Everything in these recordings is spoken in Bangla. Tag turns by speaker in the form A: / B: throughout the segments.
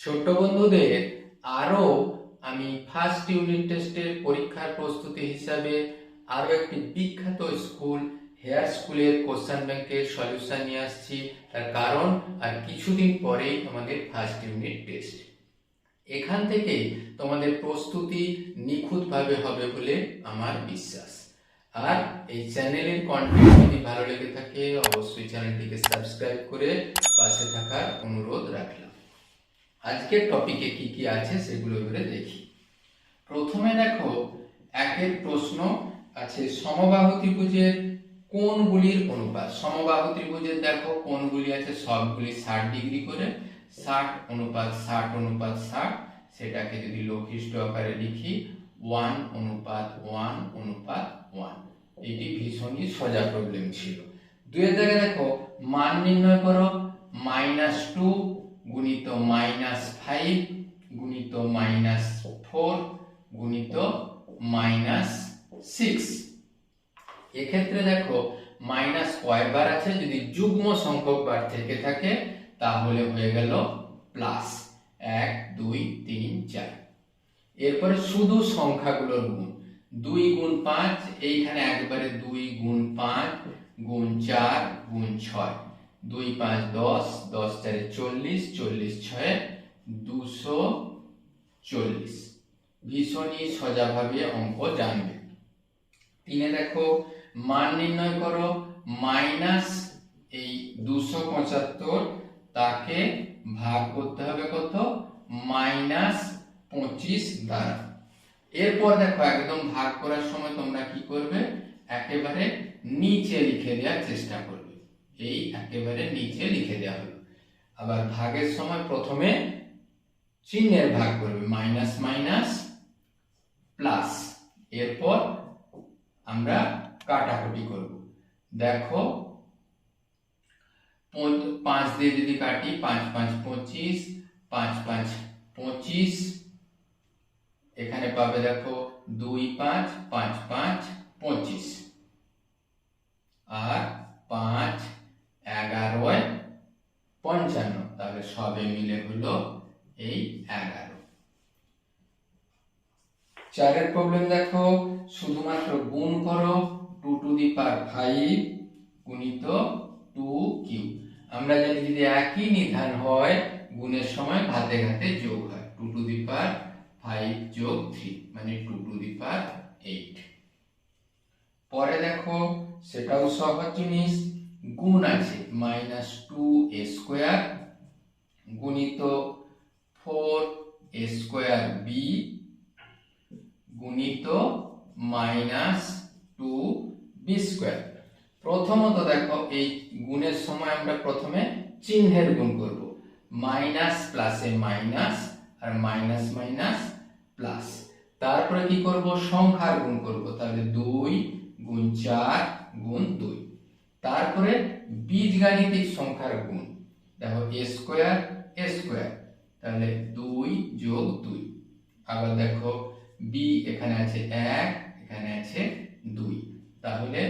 A: ছোট্ট বন্ধুদের আরও আমি ফার্স্ট ইউনিট টেস্টের পরীক্ষার প্রস্তুতি হিসাবে আরও একটি বিখ্যাত স্কুল হেয়ার স্কুলের কোশ্চেন ব্যাংকের সলিউশন নিয়ে আসছি। তার কারণ আর কিছুদিন পরেই আমাদের ফার্স্ট ইউনিট টেস্ট এখান থেকে তোমাদের প্রস্তুতি নিখুঁতভাবে হবে বলে আমার বিশ্বাস। আর এই চ্যানেলের কন্টেন্ট যদি ভালো লেগে থাকে, অবশ্যই চ্যানেলটিকে সাবস্ক্রাইব করে পাশে থাকার অনুরোধ রাখলাম। আজকের টপিকে কি কি আছে সেগুলো এবারে দেখি। প্রথমে দেখো, একের প্রশ্ন আছে সমবাহু ত্রিভুজের কোনগুলির অনুপাত। সমবাহু ত্রিভুজের দেখো কোনগুলি আছে সবগুলি ষাট ডিগ্রি করে। ষাট অনুপাত ষাট অনুপাত ষাট, সেটাকে যদি লঘিষ্ঠ আকারে লিখি, ওয়ান অনুপাত ওয়ান অনুপাত ওয়ান। এটি ভীষণই সোজা প্রবলেম ছিল। দুয়ের জায়গায় দেখো, মান নির্ণয় করো, মাইনাস টু গুণিত মাইনাস ফাইভ, গুণিত মাইনাস ফোর, গুণিত মাইনাস সিক্স। এক্ষেত্রে দেখো, মাইনাস কয়বার আছে? যদি যুগ্ম সংখ্যক বার থেকে থাকে, তাহলে হয়ে গেল প্লাস এক, দুই, তিন, চার। এরপরে শুধু সংখ্যাগুলোর গুণ। দুই গুণ পাঁচ, এইখানে একবারে দুই গুণ পাঁচ, গুণ চার, গুণ ছয়। দুই পাঁচ দশ দশ চারে চল্লিশ চল্লিশ ছয়, দুশো চল্লিশ। ভীষণই সোজাভাবে অঙ্ক জানবে। তিনে দেখো, মান নির্ণয় করো, মাইনাস এই দুশো পঁচাত্তর, তাকে ভাগ করতে হবে কত? মাইনাস পঁচিশ দ্বারা। এরপর দেখো, একদম ভাগ করার সময় তোমরা কি করবে? একেবারে নিচে লিখে দেওয়ার চেষ্টা করবে। এই একেবারে নিচে লিখে দেওয়া হলো। আবার ভাগের সময় প্রথমে চিহ্নের ভাগ করবে মাইনাস মাইনাস প্লাস এরপর আমরা কাটাকুটি করব। দেখো পাঁচ দিয়ে যদি কাটি, পাঁচ পাঁচ পঁচিশ, পাঁচ পাঁচ পঁচিশ। এখানে পাবে দেখো, দুই, পাঁচ পাঁচ পাঁচ পঁচিশ। আর পাঁচ এগারোয় পঞ্চান্ন। তাহলে সবে মিলে হলো এই এগারো। চারের প্রবলেম দেখো, শুধুমাত্র গুণ করো two to the power five গুণিত টু কিউ আমরা জানি যদি একই নিধান হয়, গুণের সময় ঘাতে ঘাতে যোগ হয়। Two to the power five যোগ থ্রি মানে two to the power eight পরে দেখো, সেটাও সহজ জিনিস। গুণ আছে মাইনাস টু এ স্কোয়ার গুণিত ফোর এ স্কোয়ার বি গুণিত মাইনাস টু বি স্কোয়ার প্রথমত দেখো, এই গুণের সময় আমরা প্রথমে চিহ্নের গুণ করব। মাইনাস প্লাসে মাইনাস আর মাইনাস মাইনাস প্লাস তারপরে কি করব? সংখ্যার গুণ করব। তাহলে দুই গুণ চার গুণ দুই। তারপরে বীজগাণিতিক সংখ্যার গুণ। দেখো এ স্কোয়ার এ স্কোয়ার তাহলে দুই যোগ দুই। আবার দেখো বি এখানে আছে এক, এখানে আছে দুই। তাহলে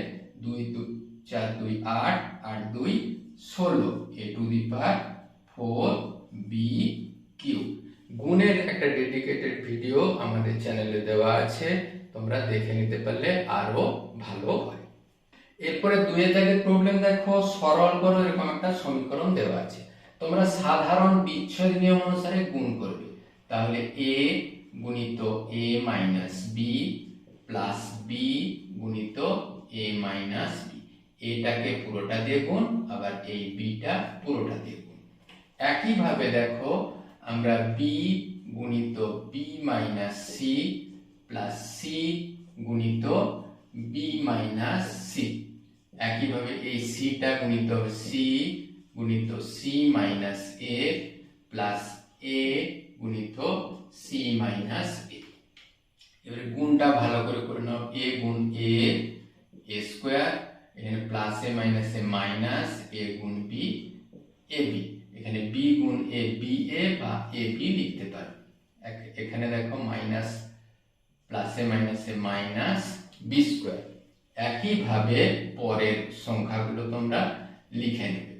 A: দুই দুই চার দুই আট আট দুই ষোলো। A to the power four B Q গুণের একটা ডেডিকেটেড ভিডিও আমাদের চ্যানেলে দেওয়া আছে। তোমরা দেখে নিতে পারলে আরও ভালো হয়। এরপরে দুয়ের দাগের প্রবলেম দেখো, সরল করো এরকম একটা সমীকরণ দেওয়া আছে। তোমরা সাধারণ বিচ্ছেদ নিয়ম অনুসারে গুণ করবে। তাহলে এ গুণিত A minus B plus B গুণিত এ মাইনাস বি এটাকে পুরোটা দিয়ে গুণ, আবার এই বিটা পুরোটা দিয়ে গুণ। একইভাবে দেখো, আমরা বি গুণিত B minus C plus C গুণিত বি মাইনাস সি একইভাবে এই সিটা গুণিত সি গুণিত C minus A plus A গুণিত সি মাইনাস এ এবারে গুণটা ভালো করে করে নাও এ গুণ এ এ স্কোয়ার এখানে plus A minus A minus A গুণ বি এ বি এখানে বি গুণ এ বি এ বা এ বি লিখতে পারো। এখানে দেখো মাইনাস প্লাস প্লাসে মাইনাসে মাইনাস বি স্কোয়ার একইভাবে পরের সংখ্যাগুলো তোমরা লিখে নেবে।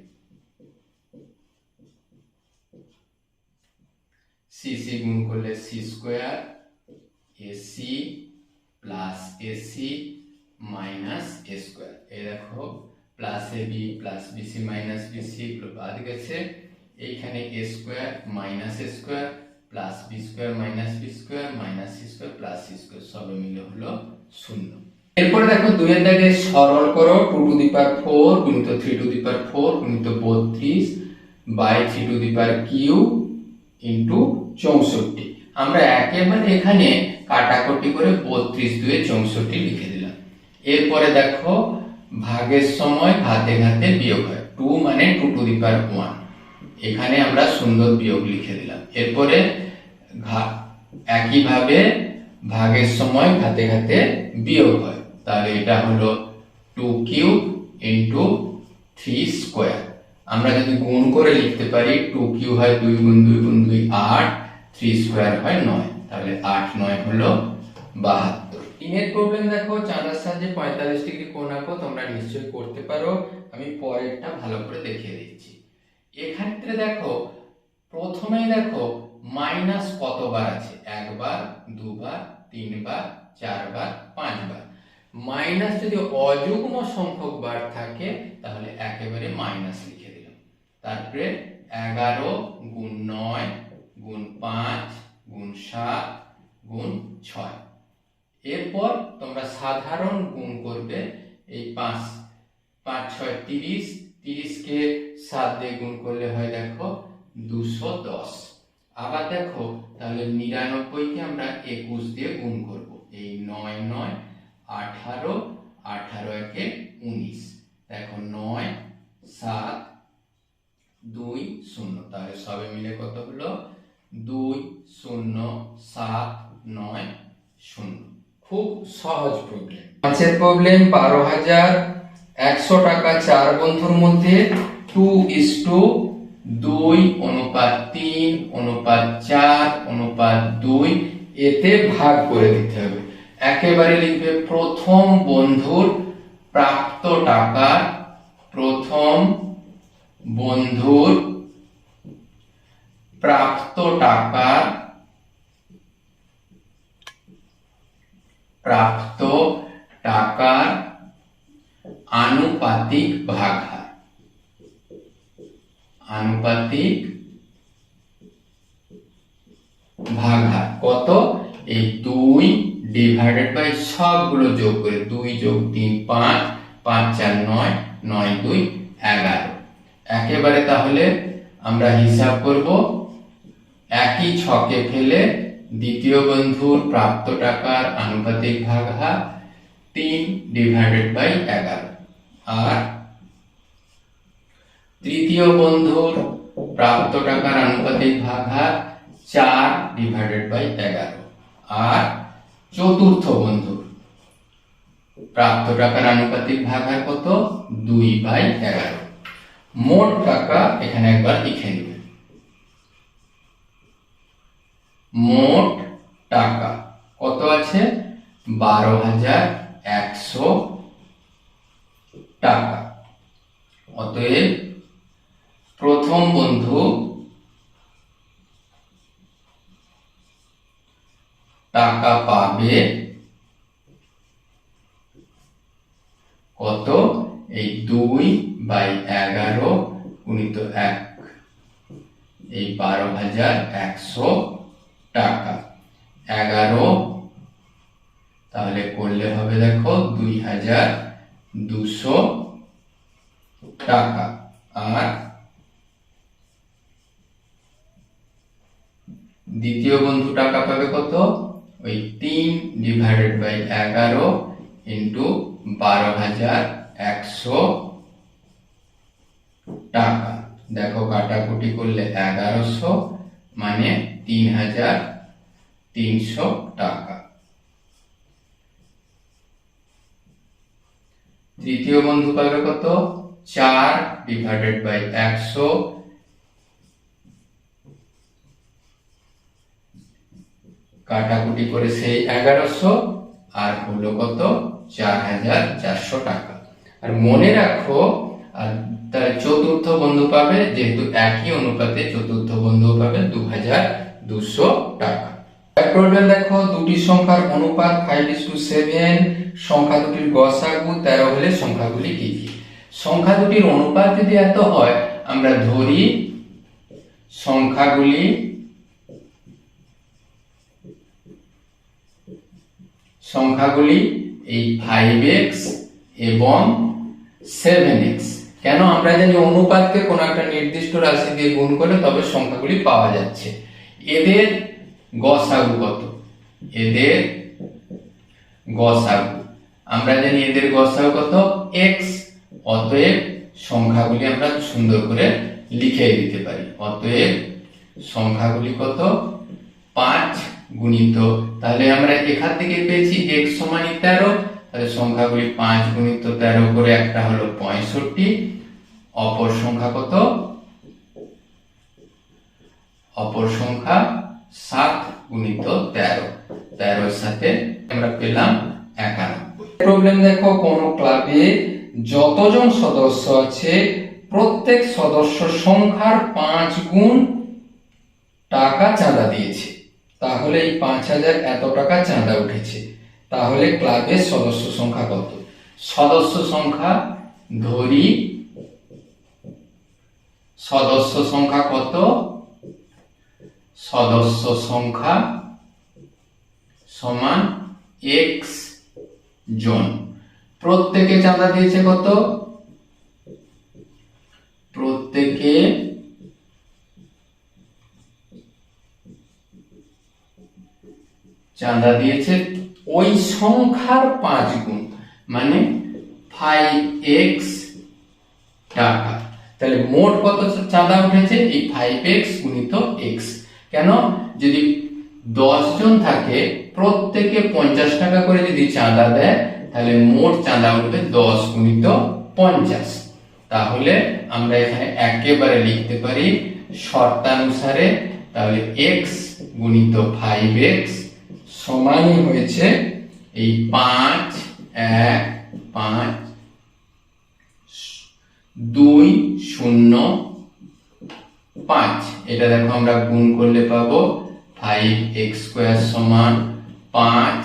A: সি সি গুণ করলে C square AC plus AC minus A square এই দেখো plus A B plus BC minus BC এগুলো বাদ গেছে। এইখানে A square minus A square plus B square minus B square minus C square plus C square সবে মিলে হলো শূন্য। এরপরে দেখো দুইয়ের দাগে সরল করো two to the power four গুণিত three to the power four গুণিত বত্রিশ by three to the power Q into চৌষট্টি। আমরা একেবারে এখানে কাটাকুটি করে বত্রিশ দুয়ে চৌষট্টি লিখে দিলাম। এরপরে দেখো ভাগের সময় ঘাতে ঘাতে বিয়োগ হয়। টু মানে two to the power one এখানে আমরা সুন্দর বিয়োগ লিখে দিলাম। এরপরে ঘা- একইভাবে ভাগের সময় ঘাতে ঘাতে বিয়োগ হয়। তাহলে এটা হলো two cube into three square. আমরা যদি গুণ করে লিখতে পারি টু কিউ হয় দুই গুণ দুই গুণ দুই আট, থ্রি স্কোয়ার হয় নয়। তাহলে আট নয় হলো বাহাত্তর। তিনের প্রবলেম দেখো, চাঁদার সাহায্যে পঁয়তাল্লিশ ডিগ্রি কোণ আঁকো, তোমরা নিশ্চয়ই করতে পারো। আমি পরেরটা ভালো করে দেখিয়ে দিচ্ছি। এক্ষেত্রে দেখো, প্রথমেই দেখো মাইনাস কতবার আছে? একবার, দুবার, তিনবার, চারবার, পাঁচবার। মাইনাস যদি অযুগ্ম সংখ্যক বার থাকে, তাহলে একেবারে মাইনাস লিখে দিলাম। তারপরে এগারো গুণ নয় গুণ পাঁচ গুণ সাত গুণ ছয়। এরপর তোমরা সাধারণ গুণ করবে, এই পাঁচ পাঁচ, ছয়, তিরিশ, তিরিশকে সাত দিয়ে গুণ করলে হয় দেখো দুশো দশ। আবার দেখো তাহলে নিরানব্বইকে আমরা একুশ দিয়ে গুণ করব। এই নয় নয় আঠারো আঠারো একে উনিশ। দেখো নয়, সাত, দুই, শূন্য। তাহলে সবে মিলে কত হলো? দুই, শূন্য, সাত, নয়, শূন্য। খুব সহজ প্রবলেম পাঁচের প্রবলেম বারো হাজার একশো টাকা চার বন্ধুর মধ্যে টু ইস টু দুই অনুপাত তিন, অনুপাত চার, অনুপাত দুই, এতে ভাগ করে দিতে হবে। একেবারে লিখবে, প্রথম বন্ধুর প্রাপ্ত টাকা, প্রথম বন্ধুর প্রাপ্ত টাকা, প্রাপ্ত টাকার আনুপাতিক ভাগহার আনুপাতিক ভাগহার কত? এই দুই ডিভাইডেড বাই সবগুলো যোগ করে দুই যোগ তিন, পাঁচ পাঁচ, চার, নয় নয়, দুই, এগারো। একেবারে তাহলে আমরা হিসাব করব, একই ছকে ফেলে দ্বিতীয় বন্ধুর প্রাপ্ত টাকার আনুপাতিক ভাগহার তিন ডিভাইডেড বাই এগারো। আর তৃতীয় বন্ধুর প্রাপ্ত টাকার আনুপাতিক ভাগহার চার ডিভাইডেড বাই এগারো। আর চতুর্থ বন্ধুর প্রাপ্ত টাকার আনুপাতিক ভাগহার কত? দুই বাই এগারো। মোট টাকা এখানে একবার লিখে নেবে মোট টাকা কত আছে? বারো হাজার একশো টাকা। অতএব প্রথম বন্ধু টাকা পাবে কত? এই দুই বাই এগারো গুণিত এক। এই বারো হাজার একশো টাকা। এগারো, তাহলে করলে হবে দেখো দুই হাজার দুশো টাকা। আর দ্বিতীয় বন্ধু টাকা পাবে কত? ওই তিন ডিভাইডেড বাই এগারো ইন্টু বারো হাজার একশো টাকা। দেখো কাটাকুটি করলে এগারোশো মানে তিন হাজার তিনশো টাকা। তৃতীয় বন্ধু পাবে কত? চার ডিভাইডেড বাই একশো কাটাকুটি করে সেই এগারোশো আর হলো কত? চার হাজার চারশো টাকা। আর মনে রাখো, আর তার চতুর্থ বন্ধু পাবে, যেহেতু একই অনুপাতে চতুর্থ বন্ধু পাবে দু হাজার দুশো টাকা। দেখো, দুটি সংখ্যার অনুপাত ফাইভ ইস টু সেভেন সংখ্যা দুটির গসাগু তেরো হলে সংখ্যাগুলি কি কি? সংখ্যা দুটির অনুপাত যদি এত হয়, আমরা ধরি সংখ্যাগুলি সংখ্যাগুলি এই ফাইভ এক্স এবং সেভেন এক্স কেন আমরা জানি অনুপাতকে কোনো একটা নির্দিষ্ট রাশি দিয়ে গুণ করলে তবে সংখ্যাগুলি পাওয়া যাচ্ছে। এদের গসাগু কত? এদের গসাগু। আমরা জানি এদের গসাগু কত? এক্স অতএব সংখ্যাগুলি আমরা সুন্দর করে লিখে দিতে পারি। অতএব সংখ্যাগুলি কত? পাঁচ গুণিত। তাহলে আমরা এখান থেকে পেয়েছি এক সমান তেরো, তাহলে সংখ্যাগুলি পাঁচ গুণিত তেরো করে একটা হলো পঁয়ষট্টি। অপর সংখ্যা কত? অপর সংখ্যা সাত গুণিত তেরো। তেরোর সাথে আমরা পেলাম একানব্বই। প্রবলেম দেখো, কোন ক্লাবে যতজন সদস্য আছে, প্রত্যেক সদস্য সংখ্যার পাঁচ গুণ টাকা চাঁদা দিয়েছে। তাহলে এই পাঁচ হাজার এত টাকা চাঁদা উঠেছে। তাহলে ক্লাবের সদস্য সংখ্যা কত? সদস্য সংখ্যা ধরি, সদস্য সংখ্যা কত? সদস্য সংখ্যা সমান এক্স জন। প্রত্যেকে চাঁদা দিয়েছে কত? প্রত্যেকে চাঁদা দিয়েছে। ওই সংখ্যার পাঁচ গুণ মানে ফাইভ এক্স টাকা। তাহলে মোট কত চাঁদা উঠেছে? এই ফাইভ এক্স গুণিত এক্স কেন? যদি জন থাকে, প্রত্যেকে পঞ্চাশ টাকা করে যদি চাঁদা দেয়, তাহলে মোট চাঁদা উঠবে দশ গুণিত পঞ্চাশ। তাহলে আমরা এখানে একেবারে লিখতে পারি শর্তানুসারে, তাহলে এক্স গুণিত ফাইভ এক্স সমানই হয়েছে এই পাঁচ, এক, পাঁচ, দুই, শূন্য, পাঁচ। এটা দেখো আমরা গুণ করলে পাবো ফাইভ এক্স স্কোয়ার সমান পাঁচ,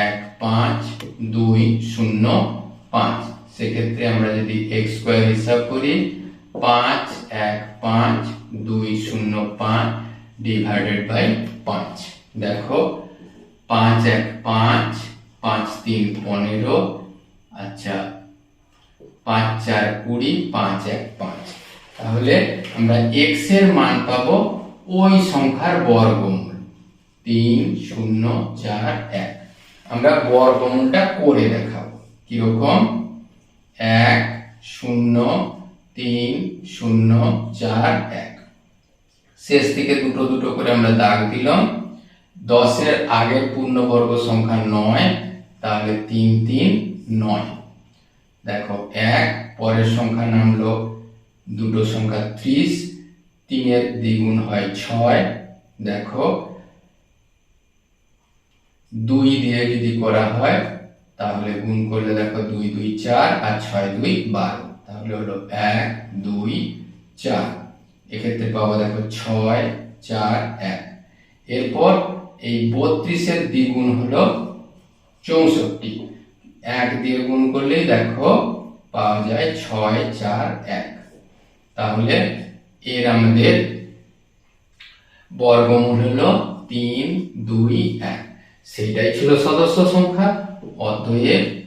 A: এক, পাঁচ, দুই, শূন্য, পাঁচ। সেক্ষেত্রে আমরা যদি এক্স স্কোয়ার হিসাব করি, পাঁচ, এক, পাঁচ, দুই, শূন্য, পাঁচ ডিভাইডেড বাই পাঁচ। দেখো পাঁচ এক পাঁচ পাঁচ তিন পনেরো আচ্ছা পাঁচ চার কুড়ি, পাঁচ এক পাঁচ। তাহলে আমরা এক্সের মান পাবো ওই সংখ্যার বর্গমূল। তিন, শূন্য, চার, এক। আমরা বর্গমূলটা করে দেখাবো। কীরকম? এক, শূন্য, তিন, শূন্য, চার, এক। শেষ থেকে দুটো দুটো করে আমরা দাগ দিলাম। দশের আগের পূর্ণবর্গ সংখ্যা নয়, তাহলে তিন তিন, নয়। দেখো, এক, পরের সংখ্যা নামলো দুটো সংখ্যা ত্রিশ, তিনের দ্বিগুণ হয় ছয়। দেখো, দুই দিয়ে যদি করা হয়, তাহলে গুণ করলে দেখো দুই দুই, চার আর ছয়, দুই, বারো। তাহলে হলো এক, দুই, চার। এক্ষেত্রে পাবো দেখো ছয়, চার, এক। এরপর এই বত্রিশের দ্বিগুণ হলো চৌষট্টি। এক দিয়ে গুণ করলেই দেখো পাওয়া যায় ছয় চার এক। তাহলে এর আমাদের বর্গমূল হলো তিন, দুই, এক। সেটাই ছিল সদস্য সংখ্যা। অতএব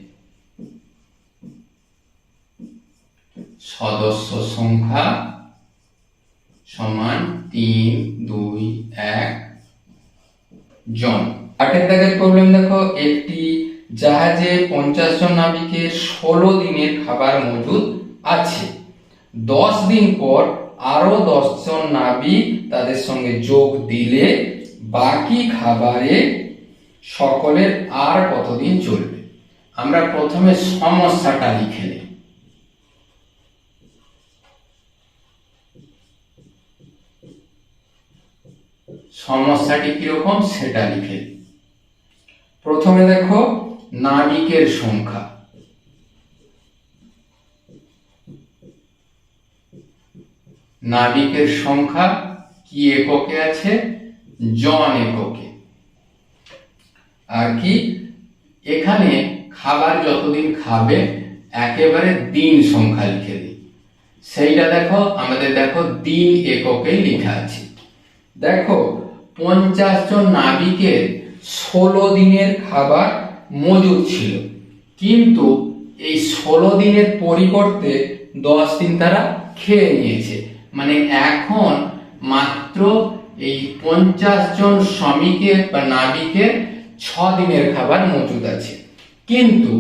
A: সদস্য সংখ্যা সমান তিন, দুই, এক। জন। আটের দাগের প্রবলেম দেখো, একটি জাহাজে পঞ্চাশ জন নাবিকের ষোলো দিনের খাবার মজুদ আছে। দশ দিন পর আরও দশ জন নাবিক তাদের সঙ্গে যোগ দিলে বাকি খাবারে সকলের আর কতদিন চলবে? আমরা প্রথমে সমস্যাটা লিখে নিই। সমস্যাটি কীরকম সেটা লিখে প্রথমে দেখো, নাবিকের সংখ্যা। নাবিকের সংখ্যা কি এককে আছে? জন এককে। আর কি? এখানে খাবার যতদিন খাবে, একেবারে দিন সংখ্যা লিখে দিই। সেইটা দেখো, আমাদের দেখো দিন এককে লেখা আছে। দেখো পঞ্চাশ জন নাবিকের ষোলো দিনের খাবার মজুদ ছিল। কিন্তু এই ষোলো দিনের পরিবর্তে দশ দিন তারা খেয়ে নিয়েছে। মানে এখন মাত্র এই পঞ্চাশ জন শ্রমিকের বা নাবিকের ছ দিনের খাবার মজুদ আছে। কিন্তু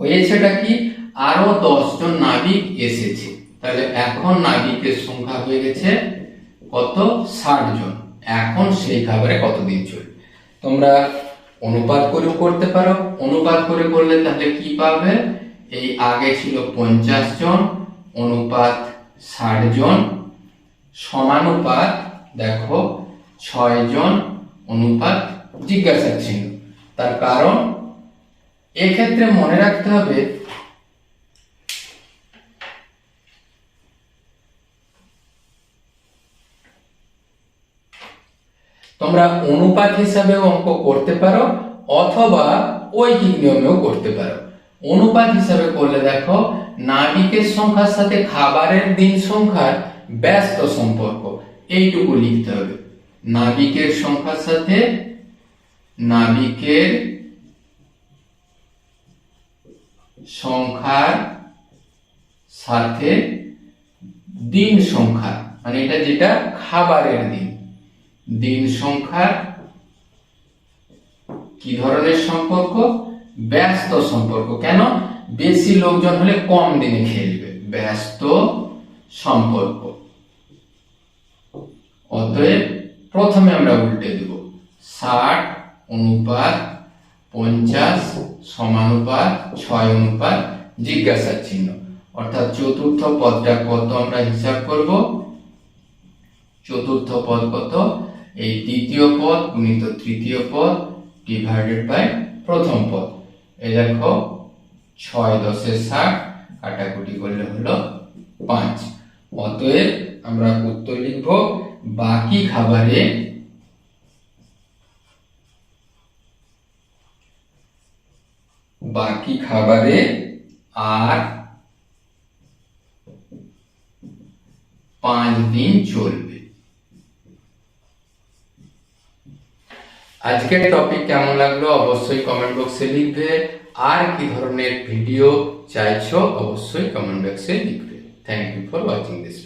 A: হয়েছেটা কি? আরও দশ জন নাবিক এসেছে। তাহলে এখন নাবিকের সংখ্যা হয়ে গেছে কত? ষাট জন। এখন সেই খাবারে কতদিন চলবে? তোমরা অনুপাত করেও করতে পারো। অনুপাত করে করলে তাহলে কি পাবে? এই আগে ছিল পঞ্চাশ জন, অনুপাত ষাট জন, সমানুপাত দেখো ছয় জন, অনুপাত জিজ্ঞাসা ছিল তার কারণ এক্ষেত্রে মনে রাখতে হবে তোমরা অনুপাত হিসাবেও অঙ্ক করতে পারো, অথবা ঐকিক নিয়মেও করতে পারো। অনুপাত হিসাবে করলে দেখো, নাবিকের সংখ্যার সাথে খাবারের দিন সংখ্যার ব্যস্ত সম্পর্ক। এইটুকু লিখতে হবে। নাবিকের সংখ্যার সাথে নাবিকের সংখ্যার সাথে দিন সংখ্যা মানে এটা যেটা খাবারের দিন। দিন সংখ্যার কি ধরনের সম্পর্ক? ব্যস্ত সম্পর্ক। কেন? বেশি লোকজন হলে কম দিনে খেলবে। ব্যস্ত সম্পর্ক। অতএব প্রথমে আমরা উল্টে দেব। ষাট অনুপাত পঞ্চাশ সমানুপাত ছয় অনুপাত জিজ্ঞাসা চিহ্ন। অর্থাৎ চতুর্থ পদটা কত আমরা হিসাব করব? চতুর্থ পদ কত? এই দ্বিতীয় পদ গুণিত তৃতীয় পদ ডিভাইডেড বাই প্রথম পদ। এই দেখো, ছয় দশে ষাট কাটাকুটি করলে হলো পাঁচ। অতএব আমরা উত্তর লিখব, বাকি খাবারে বাকি খাবারে আর পাঁচ দিন চলবে। আজকের টপিক কেমন লাগল অবশ্যই কমেন্ট বক্সে লিখবে। আর কি ধরনের ভিডিও চাইছো অবশ্যই কমেন্ট বক্সে লিখবে। Thank you for watching this